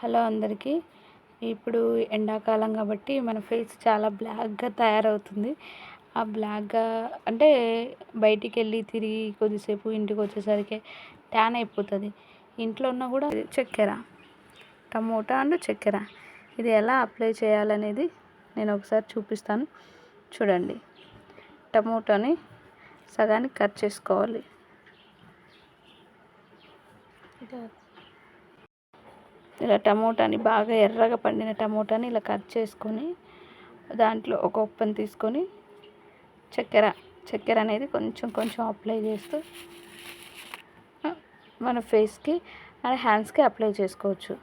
Hello అందరికీ. ఇప్పుడు ఎండాకాలం కాబట్టి మన ఫేస్ చాలా బ్లాక్గా తయారవుతుంది. ఆ బ్లాక్గా అంటే బయటికి వెళ్ళి తిరిగి కొద్దిసేపు ఇంటికి వచ్చేసరికి ట్యాన్ అయిపోతుంది. ఇంట్లో ఉన్న కూడా చక్కెర టమోటా అండ్ చక్కెర. ఇది ఎలా అప్లై చేయాలనేది నేను ఒకసారి చూపిస్తాను. చూడండి. టమోటాని సగానికి కట్ చేసుకోవాలి. ఇలా టమోటాని బాగా ఎర్రగా పండిన టమోటాని ఇలా కట్ చేసుకొని దాంట్లో ఒక ఉప్పని తీసుకొని చక్కెర చక్కెర అనేది కొంచెం కొంచెం అప్లై చేస్తూ మన ఫేస్కి మన హ్యాండ్స్కి అప్లై చేసుకోవచ్చు.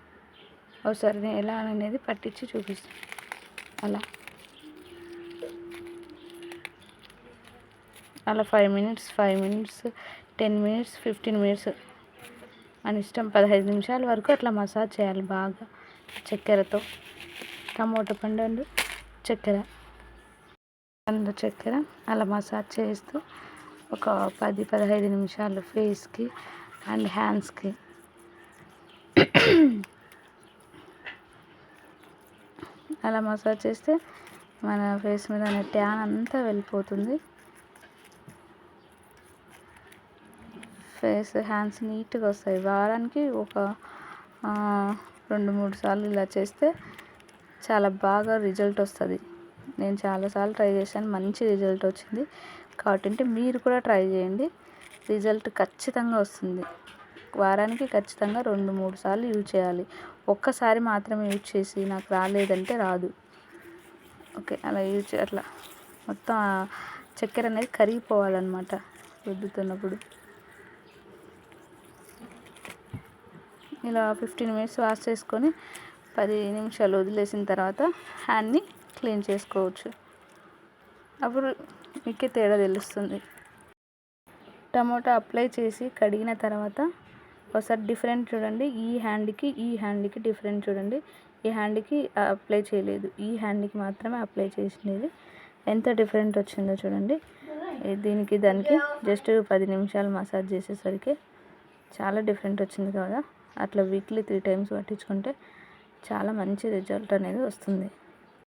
ఒకసారి నేను ఎలా అనేది పట్టించి చూపిస్తాను అలా. అలా five minutes five minutes ten minutes fifteen minutes మన ఇష్టం పదహైదు నిమిషాల వరకు అట్లా మసాజ్ చేయాలి బాగా చక్కెరతో. టమోటా పండు చక్కెర. పండు చక్కెర అలా మసాజ్ చేస్తూ ఒక పది పదహైదు నిమిషాలు ఫేస్కి అండ్ హ్యాండ్స్కి. అలా మసాజ్ చేస్తే మన ఫేస్ మీద ట్యాన్ అంతా వెళ్ళిపోతుంది. ఫేస్ హ్యాండ్స్ నీట్గా వస్తాయి. వారానికి ఒక రెండు మూడు సార్లు ఇలా చేస్తే చాలా బాగా రిజల్ట్ వస్తుంది. నేను చాలాసార్లు ట్రై చేశాను. మంచి రిజల్ట్ వచ్చింది. కాబట్టి మీరు కూడా ట్రై చేయండి. రిజల్ట్ ఖచ్చితంగా వస్తుంది. వారానికి ఖచ్చితంగా రెండు మూడు సార్లు యూజ్ చేయాలి. ఒక్కసారి మాత్రమే యూజ్ చేసి నాకు రాలేదంటే రాదు. ఓకే అలా యూజ్ అట్లా మొత్తం చక్కెర అనేది కరిగిపోవాలన్నమాట. రుద్దుతున్నప్పుడు. ఇలా ఫిఫ్టీన్ మినిట్స్ వాష్ చేసుకొని పది నిమిషాలు వదిలేసిన తర్వాత హ్యాండ్ని క్లీన్ చేసుకోవచ్చు. అప్పుడు మీకే తేడా తెలుస్తుంది. టమోటా అప్లై చేసి కడిగిన తర్వాత ఒకసారి డిఫరెంట్ చూడండి. ఈ హ్యాండ్కి ఈ హ్యాండ్కి డిఫరెంట్ చూడండి. ఈ హ్యాండ్కి అప్లై చేయలేదు. ఈ హ్యాండ్కి మాత్రమే అప్లై చేసినది. ఎంత డిఫరెంట్ వచ్చిందో చూడండి. దీనికి దానికి జస్ట్ పది నిమిషాలు మసాజ్ చేసేసరికి చాలా డిఫరెంట్ వచ్చింది కదా. అట్లా వీక్లీ త్రీ టైమ్స్ పట్టించుకుంటే చాలా మంచి రిజల్ట్ అనేది వస్తుంది.